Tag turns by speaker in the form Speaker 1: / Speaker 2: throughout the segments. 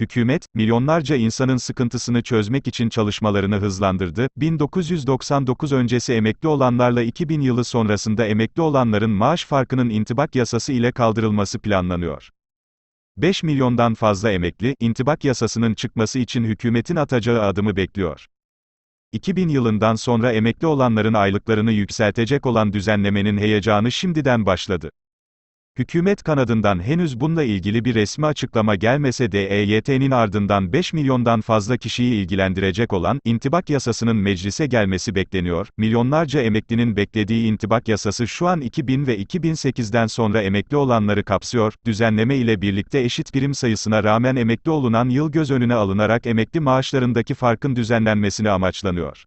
Speaker 1: Hükümet, milyonlarca insanın sıkıntısını çözmek için çalışmalarını hızlandırdı. 1999 öncesi emekli olanlarla 2000 yılı sonrasında emekli olanların maaş farkının intibak yasası ile kaldırılması planlanıyor. 5 milyondan fazla emekli, intibak yasasının çıkması için hükümetin atacağı adımı bekliyor. 2000 yılından sonra emekli olanların aylıklarını yükseltecek olan düzenlemenin heyecanı şimdiden başladı. Hükümet kanadından henüz bununla ilgili bir resmi açıklama gelmese de EYT'nin ardından 5 milyondan fazla kişiyi ilgilendirecek olan intibak yasasının meclise gelmesi bekleniyor. Milyonlarca emeklinin beklediği intibak yasası şu an 2000 ve 2008'den sonra emekli olanları kapsıyor. Düzenleme ile birlikte eşit birim sayısına rağmen emekli olunan yıl göz önüne alınarak emekli maaşlarındaki farkın düzenlenmesini amaçlanıyor.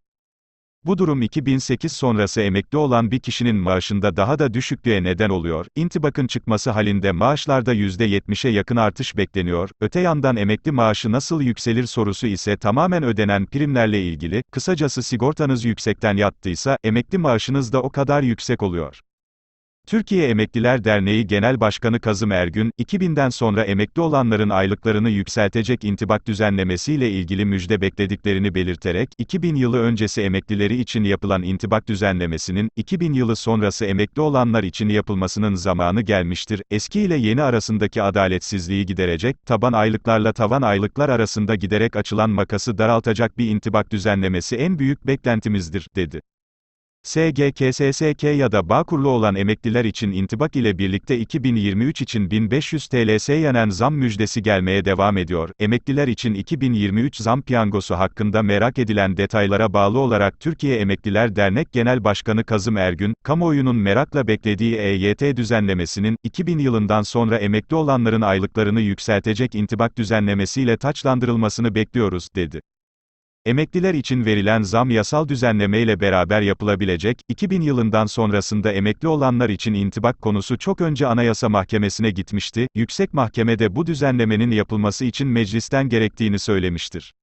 Speaker 1: Bu durum 2008 sonrası emekli olan bir kişinin maaşında daha da düşüklüğe neden oluyor. İntibakın çıkması halinde maaşlarda %70'e yakın artış bekleniyor. Öte yandan emekli maaşı nasıl yükselir sorusu ise tamamen ödenen primlerle ilgili. Kısacası sigortanız yüksekten yattıysa, emekli maaşınız da o kadar yüksek oluyor. Türkiye Emekliler Derneği Genel Başkanı Kazım Ergün, 2000'den sonra emekli olanların aylıklarını yükseltecek intibak düzenlemesiyle ilgili müjde beklediklerini belirterek, 2000 yılı öncesi emeklileri için yapılan intibak düzenlemesinin, 2000 yılı sonrası emekli olanlar için yapılmasının zamanı gelmiştir, eski ile yeni arasındaki adaletsizliği giderecek, taban aylıklarla tavan aylıklar arasında giderek açılan makası daraltacak bir intibak düzenlemesi en büyük beklentimizdir, dedi. SGK, SSK ya da Bağkurlu olan emekliler için intibak ile birlikte 2023 için 1500 TL seyyanen zam müjdesi gelmeye devam ediyor. Emekliler için 2023 zam piyangosu hakkında merak edilen detaylara bağlı olarak Türkiye Emekliler Dernek Genel Başkanı Kazım Ergün, kamuoyunun merakla beklediği EYT düzenlemesinin, 2000 yılından sonra emekli olanların aylıklarını yükseltecek intibak düzenlemesiyle taçlandırılmasını bekliyoruz, dedi. Emekliler için verilen zam yasal düzenlemeyle beraber yapılabilecek, 2000 yılından sonrasında emekli olanlar için intibak konusu çok önce Anayasa Mahkemesi'ne gitmişti, Yüksek Mahkeme de bu düzenlemenin yapılması için meclisten gerektiğini söylemiştir.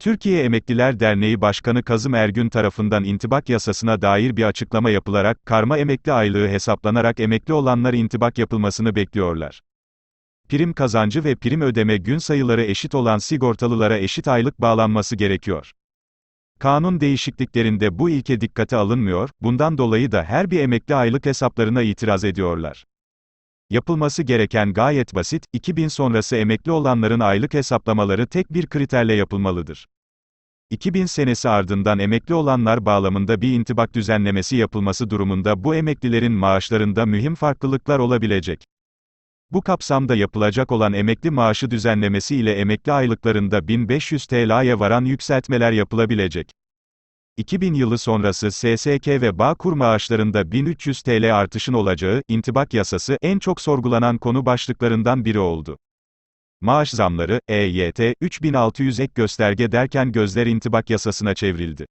Speaker 1: Türkiye Emekliler Derneği Başkanı Kazım Ergün tarafından intibak yasasına dair bir açıklama yapılarak, karma emekli aylığı hesaplanarak emekli olanlar intibak yapılmasını bekliyorlar. Prim kazancı ve prim ödeme gün sayıları eşit olan sigortalılara eşit aylık bağlanması gerekiyor. Kanun değişikliklerinde bu ilke dikkate alınmıyor, bundan dolayı da her bir emekli aylık hesaplarına itiraz ediyorlar. Yapılması gereken gayet basit, 2000 sonrası emekli olanların aylık hesaplamaları tek bir kriterle yapılmalıdır. 2000 senesi ardından emekli olanlar bağlamında bir intibak düzenlemesi yapılması durumunda bu emeklilerin maaşlarında mühim farklılıklar olabilecek. Bu kapsamda yapılacak olan emekli maaşı düzenlemesi ile emekli aylıklarında 1500 TL'ye varan yükseltmeler yapılabilecek. 2000 yılı sonrası SSK ve Bağkur maaşlarında 1300 TL artışın olacağı, intibak yasası, en çok sorgulanan konu başlıklarından biri oldu. Maaş zamları, EYT, 3600 ek gösterge derken gözler intibak yasasına çevrildi.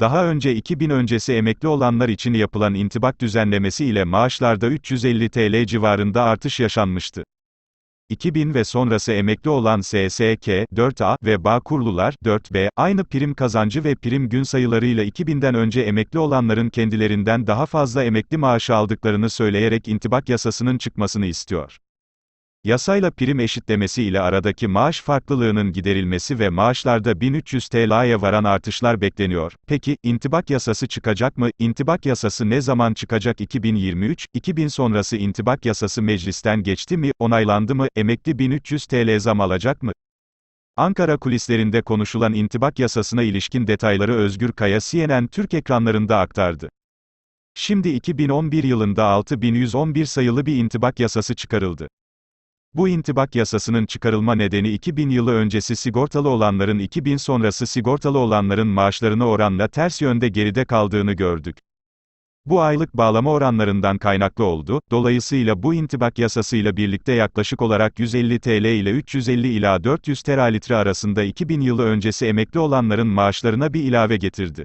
Speaker 1: Daha önce 2000 öncesi emekli olanlar için yapılan intibak düzenlemesi ile maaşlarda 350 TL civarında artış yaşanmıştı. 2000 ve sonrası emekli olan SSK, 4A ve Bağkurlular, 4B, aynı prim kazancı ve prim gün sayılarıyla 2000'den önce emekli olanların kendilerinden daha fazla emekli maaşı aldıklarını söyleyerek intibak yasasının çıkmasını istiyor. Yasayla prim eşitlemesi ile aradaki maaş farklılığının giderilmesi ve maaşlarda 1300 TL'ye varan artışlar bekleniyor. Peki, intibak yasası çıkacak mı? İntibak yasası ne zaman çıkacak 2023, 2000 sonrası intibak yasası meclisten geçti mi, onaylandı mı, emekli 1300 TL zam alacak mı? Ankara kulislerinde konuşulan intibak yasasına ilişkin detayları Özgür Kaya CNN Türk ekranlarında aktardı. Şimdi 2011 yılında 6111 sayılı bir intibak yasası çıkarıldı. Bu intibak yasasının çıkarılma nedeni 2000 yılı öncesi sigortalı olanların 2000 sonrası sigortalı olanların maaşlarına oranla ters yönde geride kaldığını gördük. Bu aylık bağlama oranlarından kaynaklı oldu, dolayısıyla bu intibak yasasıyla birlikte yaklaşık olarak 150 TL ile 350 ila 400 teralitre arasında 2000 yılı öncesi emekli olanların maaşlarına bir ilave getirdi.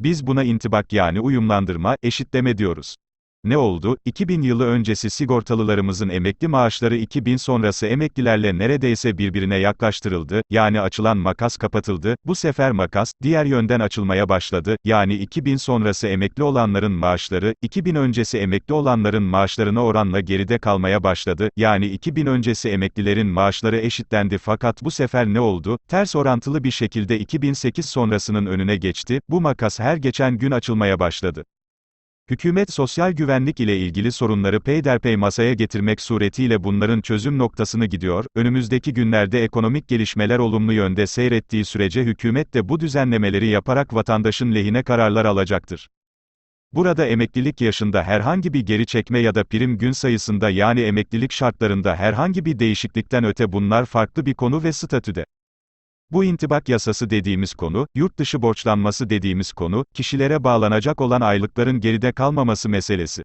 Speaker 1: Biz buna intibak yani uyumlandırma, eşitleme diyoruz. Ne oldu? 2000 yılı öncesi sigortalılarımızın emekli maaşları 2000 sonrası emeklilerle neredeyse birbirine yaklaştırıldı, yani açılan makas kapatıldı, bu sefer makas, diğer yönden açılmaya başladı, yani 2000 sonrası emekli olanların maaşları, 2000 öncesi emekli olanların maaşlarına oranla geride kalmaya başladı, yani 2000 öncesi emeklilerin maaşları eşitlendi fakat bu sefer ne oldu? Ters orantılı bir şekilde 2008 sonrasının önüne geçti, bu makas her geçen gün açılmaya başladı. Hükümet sosyal güvenlik ile ilgili sorunları peyderpey masaya getirmek suretiyle bunların çözüm noktasını gidiyor, önümüzdeki günlerde ekonomik gelişmeler olumlu yönde seyrettiği sürece hükümet de bu düzenlemeleri yaparak vatandaşın lehine kararlar alacaktır. Burada emeklilik yaşında herhangi bir geri çekme ya da prim gün sayısında yani emeklilik şartlarında herhangi bir değişiklikten öte bunlar farklı bir konu ve statüde. Bu intibak yasası dediğimiz konu, yurt dışı borçlanması dediğimiz konu, kişilere bağlanacak olan aylıkların geride kalmaması meselesi.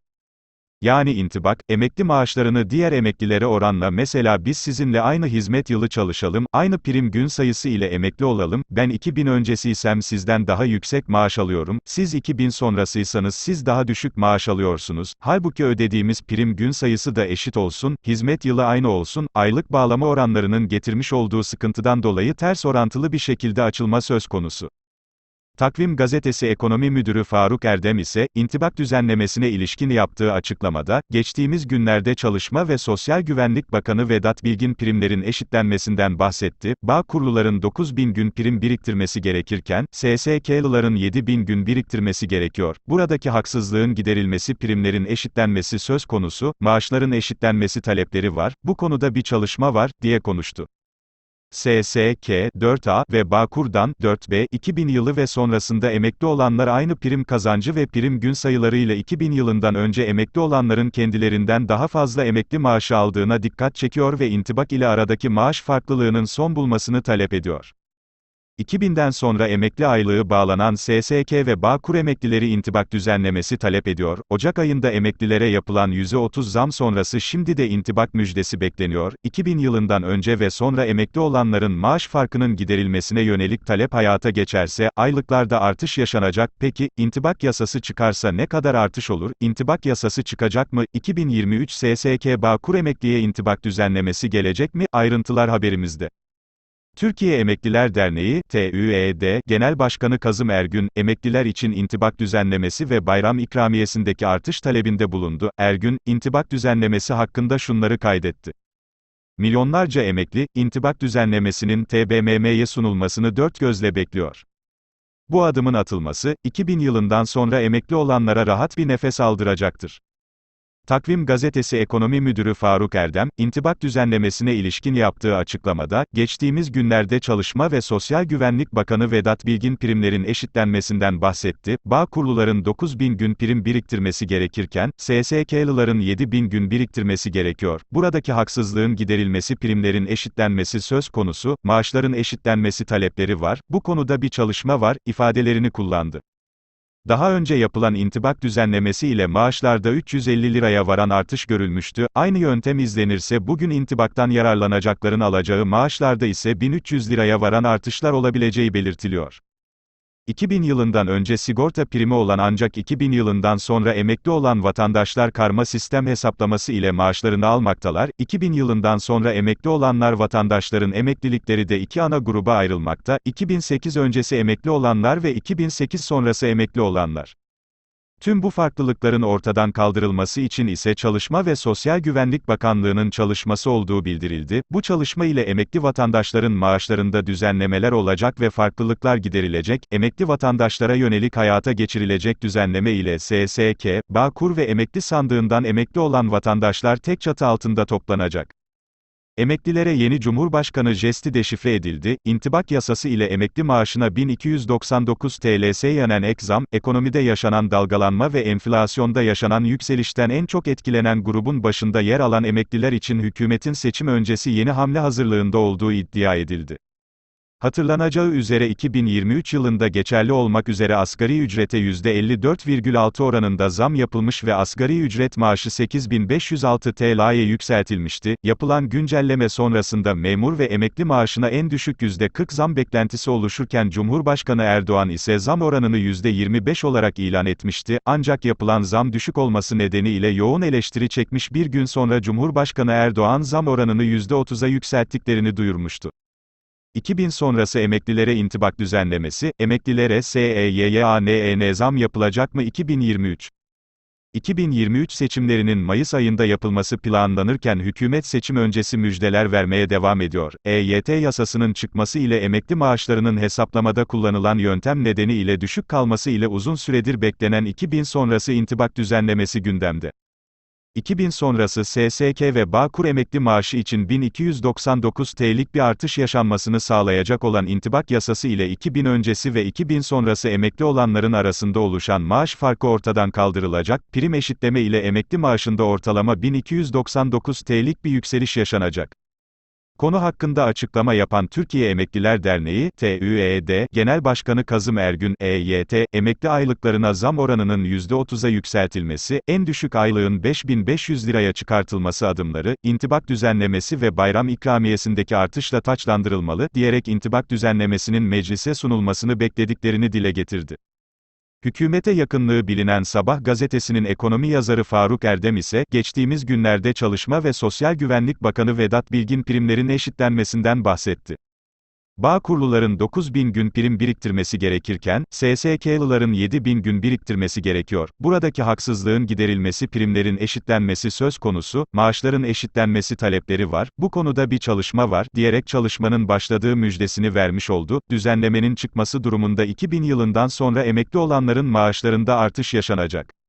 Speaker 1: Yani intibak, emekli maaşlarını diğer emeklilere oranla mesela biz sizinle aynı hizmet yılı çalışalım, aynı prim gün sayısı ile emekli olalım, ben 2000 öncesiysem sizden daha yüksek maaş alıyorum, siz 2000 sonrasıysanız siz daha düşük maaş alıyorsunuz, halbuki ödediğimiz prim gün sayısı da eşit olsun, hizmet yılı aynı olsun, aylık bağlama oranlarının getirmiş olduğu sıkıntıdan dolayı ters orantılı bir şekilde açılma söz konusu. Takvim Gazetesi Ekonomi Müdürü Faruk Erdem ise, intibak düzenlemesine ilişkin yaptığı açıklamada, geçtiğimiz günlerde Çalışma ve Sosyal Güvenlik Bakanı Vedat Bilgin primlerin eşitlenmesinden bahsetti, bağ kuruluların 9 bin gün prim biriktirmesi gerekirken, SSK'lıların 7 bin gün biriktirmesi gerekiyor. Buradaki haksızlığın giderilmesi primlerin eşitlenmesi söz konusu, maaşların eşitlenmesi talepleri var, bu konuda bir çalışma var, diye konuştu. SSK, 4A ve Bağkur'dan 4B, 2000 yılı ve sonrasında emekli olanlar aynı prim kazancı ve prim gün sayılarıyla 2000 yılından önce emekli olanların kendilerinden daha fazla emekli maaşı aldığına dikkat çekiyor ve intibak ile aradaki maaş farklılığının son bulmasını talep ediyor. 2000'den sonra emekli aylığı bağlanan SSK ve Bağkur emeklileri intibak düzenlemesi talep ediyor. Ocak ayında emeklilere yapılan %30 zam sonrası şimdi de intibak müjdesi bekleniyor. 2000 yılından önce ve sonra emekli olanların maaş farkının giderilmesine yönelik talep hayata geçerse, aylıklarda artış yaşanacak. Peki, intibak yasası çıkarsa ne kadar artış olur? İntibak yasası çıkacak mı? 2023 SSK Bağkur emekliye intibak düzenlemesi gelecek mi? Ayrıntılar haberimizde. Türkiye Emekliler Derneği, TÜED, Genel Başkanı Kazım Ergün, emekliler için intibak düzenlemesi ve bayram ikramiyesindeki artış talebinde bulundu. Ergün, intibak düzenlemesi hakkında şunları kaydetti. Milyonlarca emekli, intibak düzenlemesinin TBMM'ye sunulmasını dört gözle bekliyor. Bu adımın atılması, 2000 yılından sonra emekli olanlara rahat bir nefes aldıracaktır. Takvim Gazetesi Ekonomi Müdürü Faruk Erdem, intibak düzenlemesine ilişkin yaptığı açıklamada, geçtiğimiz günlerde Çalışma ve Sosyal Güvenlik Bakanı Vedat Bilgin primlerin eşitlenmesinden bahsetti, bağ kuruluların 9 bin gün prim biriktirmesi gerekirken, SSK'lıların 7 bin gün biriktirmesi gerekiyor. Buradaki haksızlığın giderilmesi primlerin eşitlenmesi söz konusu, maaşların eşitlenmesi talepleri var, bu konuda bir çalışma var, ifadelerini kullandı. Daha önce yapılan intibak düzenlemesi ile maaşlarda 350 liraya varan artış görülmüştü. Aynı yöntem izlenirse bugün intibaktan yararlanacakların alacağı maaşlarda ise 1300 liraya varan artışlar olabileceği belirtiliyor. 2000 yılından önce sigorta primi olan ancak 2000 yılından sonra emekli olan vatandaşlar karma sistem hesaplaması ile maaşlarını almaktalar. 2000 yılından sonra emekli olanlar vatandaşların emeklilikleri de iki ana gruba ayrılmakta. 2008 öncesi emekli olanlar ve 2008 sonrası emekli olanlar. Tüm bu farklılıkların ortadan kaldırılması için ise Çalışma ve Sosyal Güvenlik Bakanlığı'nın çalışması olduğu bildirildi. Bu çalışma ile emekli vatandaşların maaşlarında düzenlemeler olacak ve farklılıklar giderilecek. Emekli vatandaşlara yönelik hayata geçirilecek düzenleme ile SSK, Bağkur ve emekli sandığından emekli olan vatandaşlar tek çatı altında toplanacak. Emeklilere yeni Cumhurbaşkanı jesti deşifre edildi, intibak yasası ile emekli maaşına 1299 TL seyyanen ek zam, ekonomide yaşanan dalgalanma ve enflasyonda yaşanan yükselişten en çok etkilenen grubun başında yer alan emekliler için hükümetin seçim öncesi yeni hamle hazırlığında olduğu iddia edildi. Hatırlanacağı üzere 2023 yılında geçerli olmak üzere asgari ücrete %54,6 oranında zam yapılmış ve asgari ücret maaşı 8506 TL'ye yükseltilmişti. Yapılan güncelleme sonrasında memur ve emekli maaşına en düşük %40 zam beklentisi oluşurken Cumhurbaşkanı Erdoğan ise zam oranını %25 olarak ilan etmişti. Ancak yapılan zam düşük olması nedeniyle yoğun eleştiri çekmiş bir gün sonra Cumhurbaşkanı Erdoğan zam oranını %30'a yükselttiklerini duyurmuştu. 2000 sonrası emeklilere intibak düzenlemesi, emeklilere SEYYANEN zam yapılacak mı 2023? 2023 seçimlerinin Mayıs ayında yapılması planlanırken hükümet seçim öncesi müjdeler vermeye devam ediyor. EYT yasasının çıkması ile emekli maaşlarının hesaplamada kullanılan yöntem nedeniyle düşük kalması ile uzun süredir beklenen 2000 sonrası intibak düzenlemesi gündemde. 2000 sonrası SSK ve Bağkur emekli maaşı için 1299 TL'lik bir artış yaşanmasını sağlayacak olan intibak yasası ile 2000 öncesi ve 2000 sonrası emekli olanların arasında oluşan maaş farkı ortadan kaldırılacak, prim eşitleme ile emekli maaşında ortalama 1299 TL'lik bir yükseliş yaşanacak. Konu hakkında açıklama yapan Türkiye Emekliler Derneği, TÜED, Genel Başkanı Kazım Ergün, EYT, emekli aylıklarına zam oranının %30'a yükseltilmesi, en düşük aylığın 5500 liraya çıkartılması adımları, intibak düzenlemesi ve bayram ikramiyesindeki artışla taçlandırılmalı, diyerek intibak düzenlemesinin meclise sunulmasını beklediklerini dile getirdi. Hükümete yakınlığı bilinen Sabah gazetesinin ekonomi yazarı Faruk Erdem ise, geçtiğimiz günlerde Çalışma ve Sosyal Güvenlik Bakanı Vedat Bilgin primlerin eşitlenmesinden bahsetti. Bağkurluların 9000 gün prim biriktirmesi gerekirken, SSK'lıların 7000 gün biriktirmesi gerekiyor. Buradaki haksızlığın giderilmesi primlerin eşitlenmesi söz konusu, maaşların eşitlenmesi talepleri var, bu konuda bir çalışma var, diyerek çalışmanın başladığı müjdesini vermiş oldu. Düzenlemenin çıkması durumunda 2000 yılından sonra emekli olanların maaşlarında artış yaşanacak.